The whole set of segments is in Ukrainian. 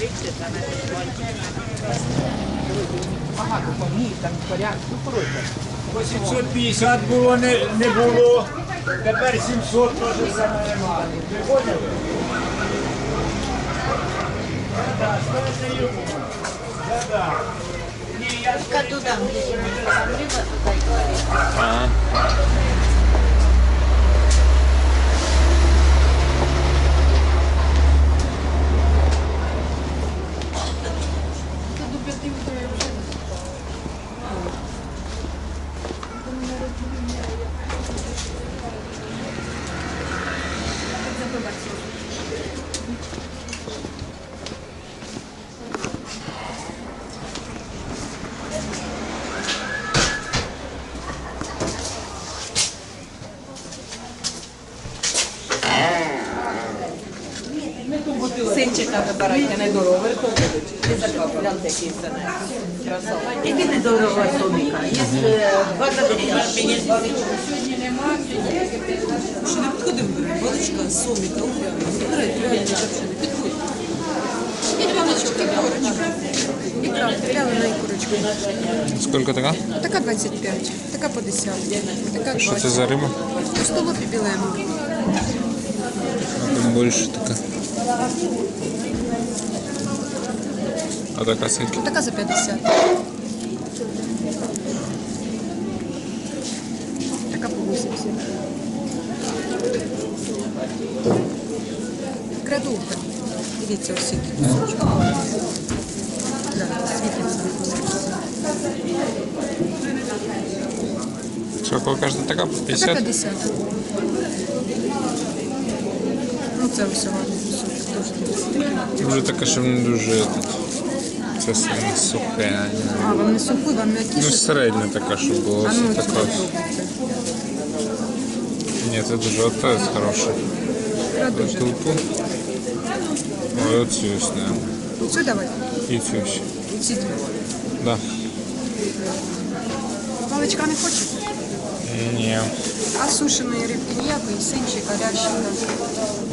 30, а на Багато по ній, там порядку коротко. 850 було, не, не було. Тепер 700 теж саме немає. Приходили? Так, скажете йому. Так, так. Ні, я... Туда, где-то, там, либо туда, Синчика вибирайте недорого. Не який це красава. Який недорого суміка? Є два кабінети. Ще не курочка, вялена і курочка. Скільки така? Така 25, така по 10, така Що 20. це за риба? Столопі білемо. Там більше така. А така скільки? Така за 50. Така по 80. Градулка. Дивіться, ось які кусочки. Да, світлі. Скільки кажете, така? Така 50? 50. Ну, це ось гарний кусочок. Дуже Дуже така, що не дуже тут. Це саме сухе. А, вам не сухий, вам Ну, м'якіше? середня така, щоб було А все ну, таке. це попробуйте. Ні, це дуже оте хороше. Ікра дуже. Тупу. Ой, оцю ось, не. Цю давай. І цю ще. Ці дві. Да. Паличка не хочете? Ні. А сушеної рибки ніякої, синчика, рящика.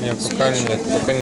Ні, поки ні. Поки